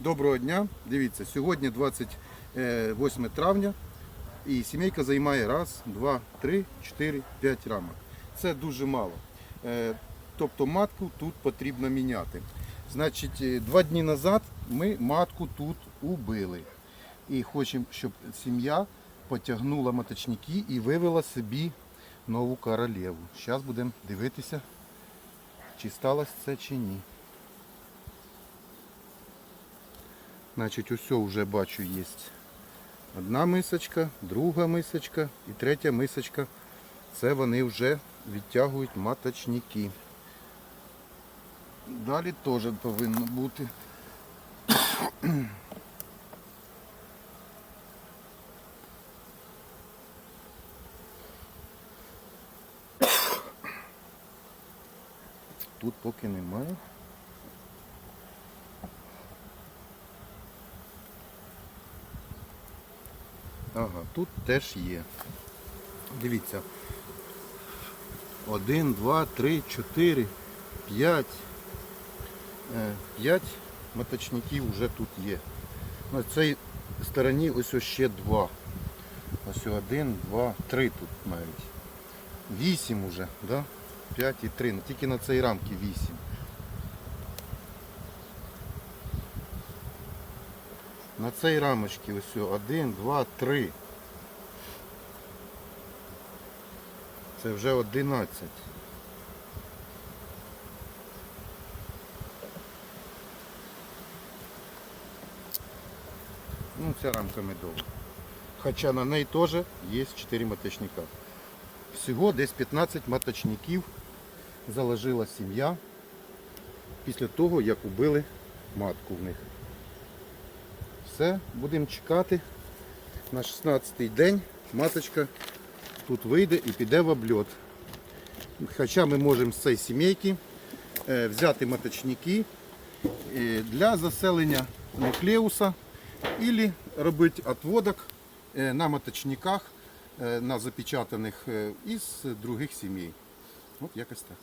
Доброго дня. Дивіться, сьогодні 28 травня і сімейка займає раз, два, три, чотири, п'ять рамок. Це дуже мало. Е, Тобто матку тут потрібно міняти. Значить, е, два дні назад ми матку тут убили. І хочемо, щоб сім'я потягнула маточники і вивела собі нову королеву. Зараз будемо дивитися, чи сталося це чи ні. Значить, усе вже бачу є. Одна мисочка, друга мисочка і третя мисочка. Це вони вже відтягують маточники. Далі теж повинно бути. Тут поки немає. Ага, тут теж є. Дивіться. Один, два, три, чотири, п'ять. Е, П'ять маточників вже тут є. На цій стороні ось ще два. Ось один, два, три тут навіть. Вісім уже, да? П'ять і три. Тільки на цій рамці вісім. На цій рамочці ось один, два, три. Це вже 11. Ну, ця рамка медова. Хоча на неї теж є 4 маточника. Всього десь 15 маточників заложила сім'я після того, як убили матку в них. Все, будемо чекати. На 16-й день маточка тут вийде і піде в обльот. Хоча ми можемо з цієї сімейки е, взяти маточники е, для заселення нуклеуса або робити отводок е, на маточниках, на запечатаних із других сімей. От якось так.